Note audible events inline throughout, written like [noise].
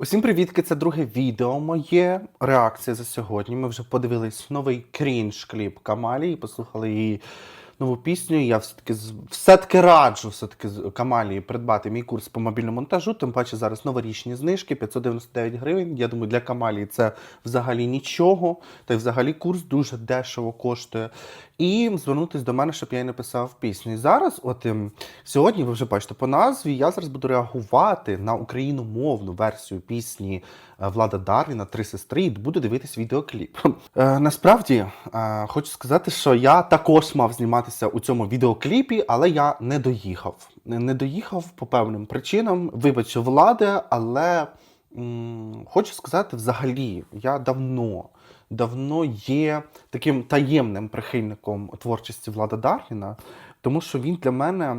Усім привітки! Це друге відео моє. Реакція за сьогодні. Ми вже подивились новий крінж кліп Камалі і послухали її нову пісню. Я все-таки все-таки раджу все-таки Камалі придбати мій курс по мобільному монтажу. Тим паче зараз новорічні знижки 599 гривень. Я думаю, для Камалі це взагалі нічого. Та й взагалі курс дуже дешево коштує. І звернутися до мене, щоб я їй написав пісню. І зараз, от ем, сьогодні, ви вже бачите по назві, я зараз буду реагувати на україномовну версію пісні е, Влада Дарвіна Три сестри і буду дивитись відеокліп. Е, насправді е, хочу сказати, що я також мав зніматися у цьому відеокліпі, але я не доїхав. Не доїхав по певним причинам. Вибач, влади, але м, хочу сказати, взагалі, я давно давно є таким таємним прихильником творчості Влада Дарвіна, тому що він для мене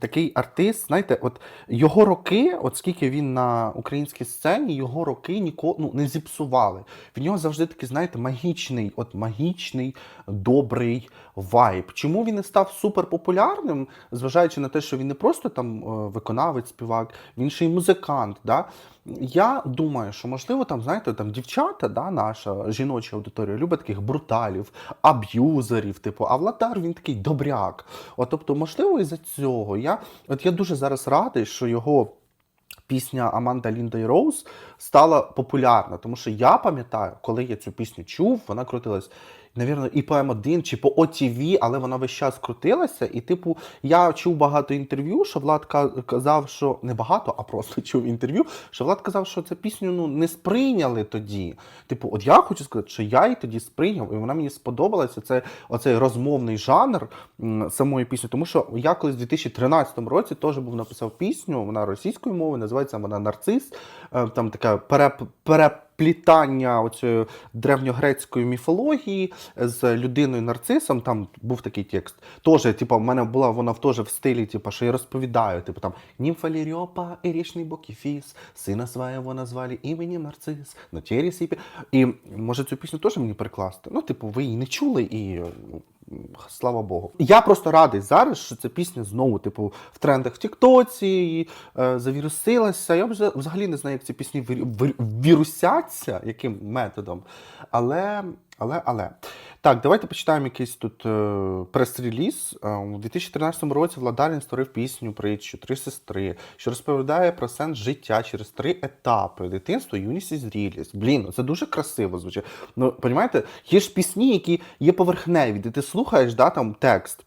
такий артист, знаєте, от його роки, от скільки він на українській сцені, його роки ніколи ну, не зіпсували. В нього завжди такий, знаєте, магічний, от магічний, добрий вайб. Чому він не став суперпопулярним, зважаючи на те, що він не просто там е, виконавець, співак, він ще й музикант. Да? Я думаю, що можливо там, знаєте, там дівчата, да, наша жіноча аудиторія любить таких бруталів, аб'юзерів, типу, а Владар він такий добряк. От, тобто, можливо, із-за цього я, от я дуже зараз радий, що його. Пісня Аманда Лінда і Роуз стала популярна, тому що я пам'ятаю, коли я цю пісню чув, вона крутилась, навірно, і по М1, чи по OTV, але вона весь час крутилася. І, типу, я чув багато інтерв'ю, що Влад казав, що не багато, а просто [laughs] чув інтерв'ю, що Влад казав, що цю пісню ну, не сприйняли тоді. Типу, от я хочу сказати, що я її тоді сприйняв, і вона мені сподобалася. Це оцей розмовний жанр самої пісні. Тому що я колись в 2013 році теж був написав пісню, вона російською мовою, називається вона Нарцис. Е, Там таке переп, переплітання оцієї древньогрецької міфології з людиною нарцисом. Там був такий текст. Теж, типу, в мене була вона в теж в стилі, типу, що я розповідаю, типу там Німфа Ліріопа і річний Бокіфіс, сина свого назвали іменем Нарцис, на тері сіпі. І може цю пісню теж мені прикласти. Ну, типу, ви її не чули і. Слава Богу. Я просто радий зараз, що ця пісня знову, типу, в трендах в Тіктоці е, завірусилася. Я вже взагалі не знаю, як ці пісні вірусяться, яким методом. Але, але, але. Так, давайте почитаємо якийсь тут е, прес-реліз. Е, у 2013 році Владарін створив пісню притчу Три сестри, що розповідає про сенс життя через три етапи: дитинство, юність і зрілість. Блін, ну це дуже красиво звучить. Ну, розумієте, є ж пісні, які є поверхневі, де ти слухаєш да, там, текст.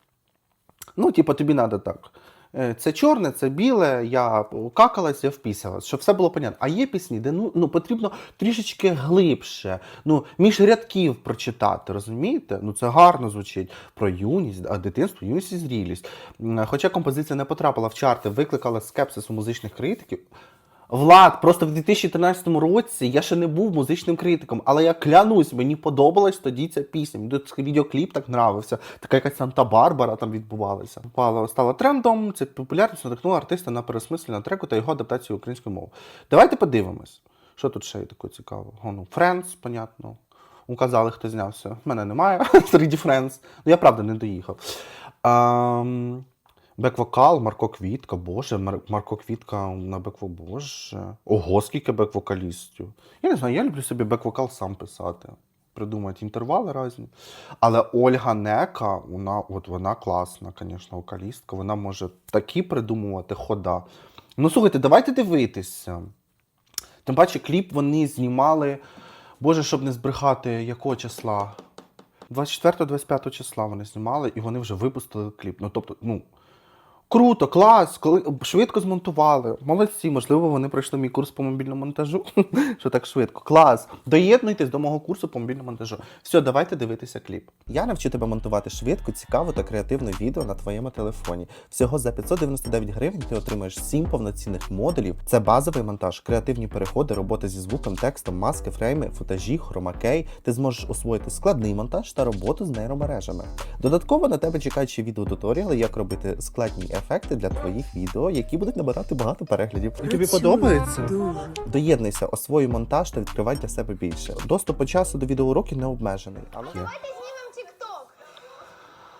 Ну, типу, тобі треба так. Е, Це чорне, це біле, я какалась, я впісялась, щоб все було понятно. А є пісні, де ну, ну, потрібно трішечки глибше, ну, між рядків прочитати, розумієте? Ну, це гарно звучить про юність, а дитинство, юність і зрілість. Хоча композиція не потрапила в чарти, викликала скепсис у музичних критиків. Влад, просто в 2013 році я ще не був музичним критиком, але я клянусь, мені подобалась тоді ця пісня. Мені тут відеокліп так нравився. Така якась Санта-Барбара там відбувалася. Впала, стала трендом. Це популярність надихнула артиста на пересмислення треку та його адаптацію української мови. Давайте подивимось, що тут ще є такого цікавого. Ну, Friends, понятно. Указали, хто знявся. Мене немає [laughs] серед Friends. Ну я правда не доїхав. Ам, Бек-вокал, Марко Квітка, боже, Мар- Марко Квітка на бек боже. Ого, скільки бек-вокалістів. Я не знаю, я люблю собі бек-вокал сам писати. Придумати інтервали різні. Але Ольга Нека, вона, от вона класна, звісно, вокалістка. Вона може такі придумувати хода. Ну, слухайте, давайте дивитися. Тим паче, кліп вони знімали. Боже, щоб не збрехати, якого числа? 24-25 числа вони знімали, і вони вже випустили кліп. Ну, тобто, ну. Круто, клас, коли швидко змонтували. Молодці, можливо, вони пройшли мій курс по мобільному монтажу. [laughs] Що так швидко. Клас. Доєднуйтесь до мого курсу по мобільному монтажу. Все, давайте дивитися кліп. Я навчу тебе монтувати швидко, цікаво та креативне відео на твоєму телефоні. Всього за 599 гривень ти отримаєш 7 повноцінних модулів. Це базовий монтаж, креативні переходи, робота зі звуком, текстом, маски, фрейми, футажі, хромакей. Ти зможеш освоїти складний монтаж та роботу з нейромережами. Додатково на тебе чекають ще відеотуторіали, як робити складні ефекти для твоїх відео, які будуть набирати багато переглядів. Тобі подобається? Дуже. Доєднуйся, освоюй монтаж та відкривай для себе більше. Доступ по часу до відеоуроків не обмежений. Але...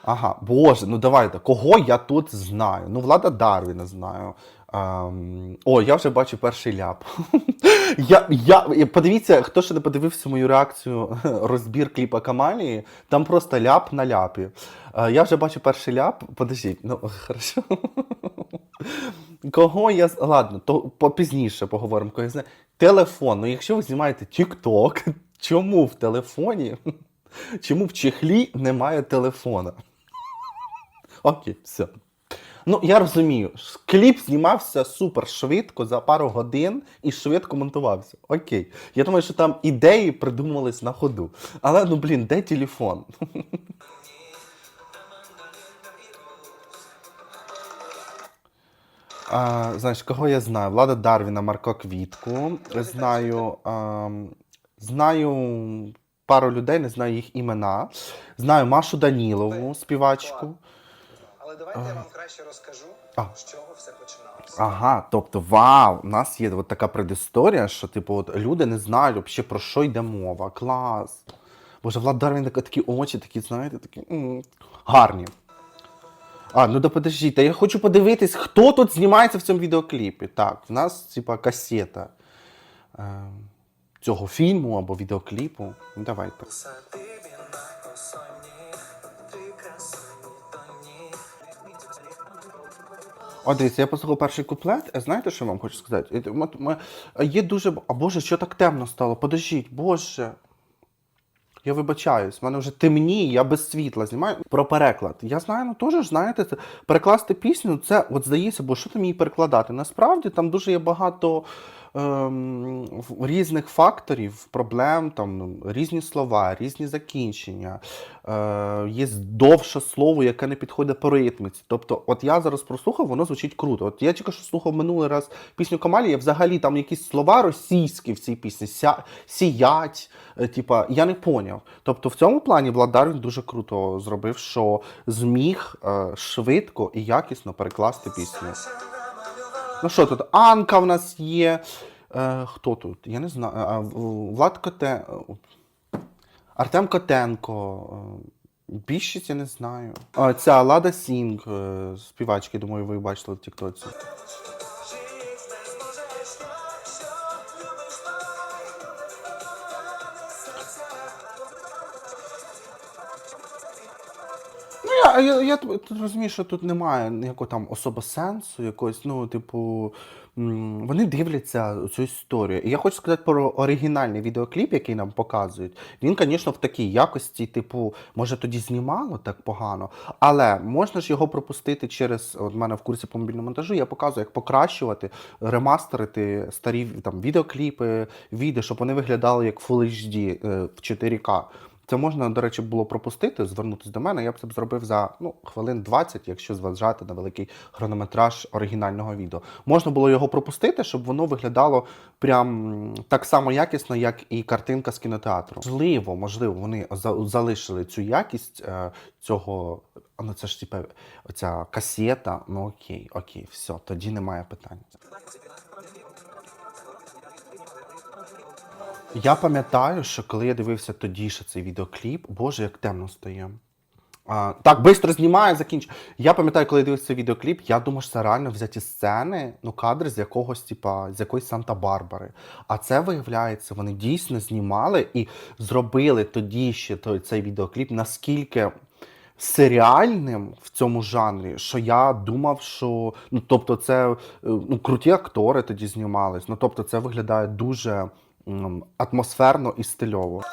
Ага, боже, ну давайте, кого я тут знаю? Ну, Влада Дарвіна знаю. Ам, О, я вже бачу перший ляп. [laughs] я, я, подивіться, хто ще не подивився мою реакцію [laughs] розбір кліпа Камалії, там просто ляп на ляпі. Е, Я вже бачу перший ляп. Подождіть, ну [laughs] хорошо. Кого я. Ладно, то попізніше поговоримо. Кого я знаю. Телефон. Ну, якщо ви знімаєте TikTok, чому в телефоні? Чому в чехлі немає телефона? Окей, все. Ну, я розумію, кліп знімався супер швидко за пару годин і швидко монтувався. Окей. Я думаю, що там ідеї придумувались на ходу. Але ну блін, де телефон? [laughs] А, знаєш, кого я знаю? Влада Дарвіна, Марко Квітку. Знаю, ам, знаю пару людей, не знаю їх імена. Знаю Машу Данілову, співачку. Але давайте я вам краще розкажу, А. з чого все починалося. Ага, тобто, вау, у нас є от така предісторія, що типу, от, люди не знають взагалі про що йде мова. Клас. Боже, Влад Дарвін такі очі, такі, знаєте, такі м, гарні. А, ну да подождіть, та я хочу подивитись, хто тут знімається в цьому відеокліпі. Так, в нас, типа, касета е, цього фільму або відеокліпу. Ну, давайте. О, я послухав перший куплет. Знаєте, що я вам хочу сказати? Є дуже. А Боже, що так темно стало? Подожіть, Боже. Я вибачаюсь, в мене вже темніє, я без світла знімаю. Про переклад. Я знаю, ну теж знаєте, це перекласти пісню, це от здається, бо що там її перекладати? Насправді там дуже є багато ем, різних факторів, проблем, там ну, різні слова, різні закінчення. Е, є довше слово, яке не підходить по ритміці. Тобто, от я зараз прослухав, воно звучить круто. От я тільки що слухав минулий раз пісню Камалі, я взагалі там якісь слова російські в цій пісні, ся, сіять. е, Типа, я не поняв. Тобто, в цьому плані Владар він дуже круто зробив, що зміг е, швидко і якісно перекласти пісню. Ну що тут? Анка в нас є. Е, хто тут? Я не знаю. Влад Коте... Артем Котенко. е, Більшість я не знаю. Ця Лада Сінг, е, співачки, думаю, ви бачили в Тіктоці. Я, я, розумію, що тут немає ніякого там особо сенсу, якогось, ну, типу, вони дивляться цю історію. І я хочу сказати про оригінальний відеокліп, який нам показують. Він, звісно, в такій якості, типу, може тоді знімало так погано, але можна ж його пропустити через. От мене в курсі по мобільному монтажу, я показую, як покращувати, ремастерити старі там відеокліпи, відео, щоб вони виглядали як Full HD е, в 4К. Це можна, до речі, було пропустити, звернутися до мене. Я б це б зробив за ну, хвилин 20, якщо зважати на великий хронометраж оригінального відео. Можна було його пропустити, щоб воно виглядало прям так само якісно, як і картинка з кінотеатру. Можливо, можливо, вони залишили цю якість е, цього. Ну це ж типу, оця касета. Ну окей, окей, все, тоді немає питань. Я пам'ятаю, що коли я дивився тоді ще цей відеокліп, боже, як темно стає. А, так, швидко знімає, закінчу. Я пам'ятаю, коли я дивився цей відеокліп, я думав, що це реально взяті сцени, ну, кадри з якогось, типа, з якоїсь Санта-Барбари. А це виявляється, вони дійсно знімали і зробили тоді ще той, цей відеокліп наскільки серіальним в цьому жанрі, що я думав, що ну, тобто, це е, ну, круті актори тоді знімались. Ну, тобто, це виглядає дуже атмосферно і стильово.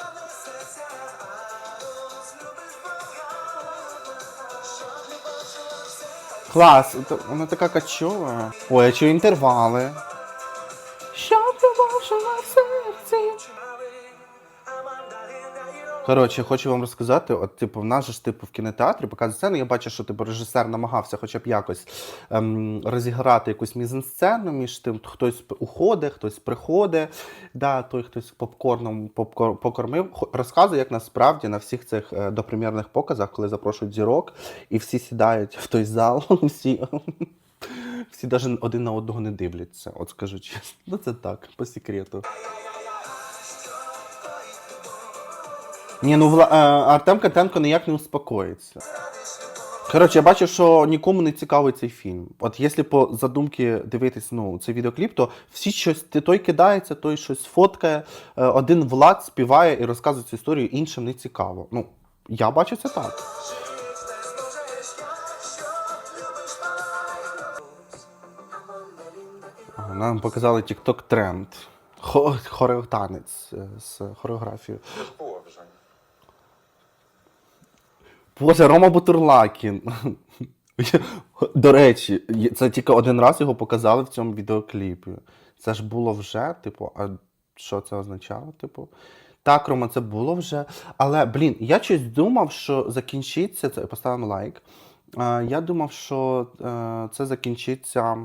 Клас, вона така качова. Ой, я чую інтервали. Щоб любов жила в серці. Коротше, хочу вам розказати, от, типу, в нас же ж типу в кінотеатрі показують сцену. Я бачу, що типу режисер намагався хоча б якось ем, розіграти якусь мізансцену між тим, хтось уходить, хтось приходить, да, той хтось попкорном попкор, покормив. Розказує, як насправді на всіх цих е, допрем'єрних показах, коли запрошують зірок, і всі сідають в той зал, [laughs] всі. Всі навіть один на одного не дивляться, от скажу чесно. Ну це так, по секрету. Ні, ну Вла... е, Артем Котенко ніяк не успокоїться. Коротше, я бачу, що нікому не цікавий цей фільм. От якщо по задумки дивитись ну, цей відеокліп, то всі щось той кидається, той щось фоткає. Е, Один влад співає і розказує цю історію, іншим не цікаво. Ну, я бачу це так. Нам показали TikTok тренд. Хореотанець е, з хореографією. Боже. Рома Бутурлакін. До речі, це тільки один раз його показали в цьому відеокліпі. Це ж було вже, типу, а що це означало? Типу? Так, Рома, це було вже. Але, блін, я щось думав, що закінчиться це. Поставимо лайк. Я думав, що е, це закінчиться.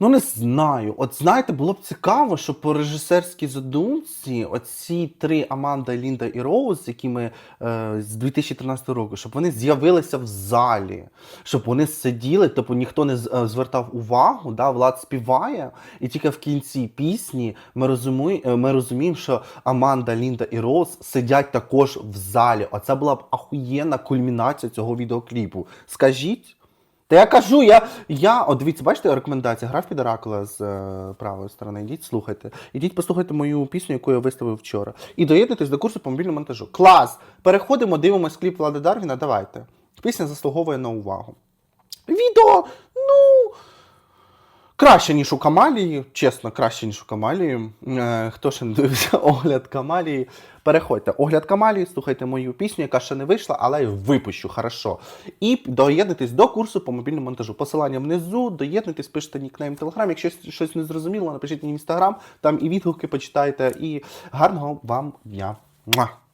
Ну, не знаю. От знаєте, було б цікаво, щоб по режисерській задумці оці три Аманда, Лінда і Роуз, які ми е, з 2013 року, щоб вони з'явилися в залі, щоб вони сиділи, тобто ніхто не е, звертав увагу, да, Влад співає, і тільки в кінці пісні ми розуміємо, ми розуміємо, що Аманда, Лінда і Роуз сидять також в залі. Оце була б ахуєнна кульмінація цього відеокліпу. Скажіть? Та я кажу, я, я от дивіться, бачите, рекомендація граф під оракула з е, правої сторони. Йдіть, слухайте. Ідіть, послухайте мою пісню, яку я виставив вчора. І доєднуйтесь до курсу по мобільному монтажу. Клас! Переходимо, дивимось кліп Влади Дарвіна. Давайте. Пісня заслуговує на увагу. Відео. Краще, ніж у Камалії, чесно, краще, ніж у Камалії. Е, хто ще не дивився [laughs] огляд Камалії, переходьте. Огляд Камалії, слухайте мою пісню, яка ще не вийшла, але випущу, хорошо. І доєднуйтесь до курсу по мобільному монтажу. Посилання внизу, доєднуйтесь, пишете нікнейм Телеграм. Якщо щось не зрозуміло, напишіть мені в інстаграм, там і відгуки почитайте. І гарного вам дня.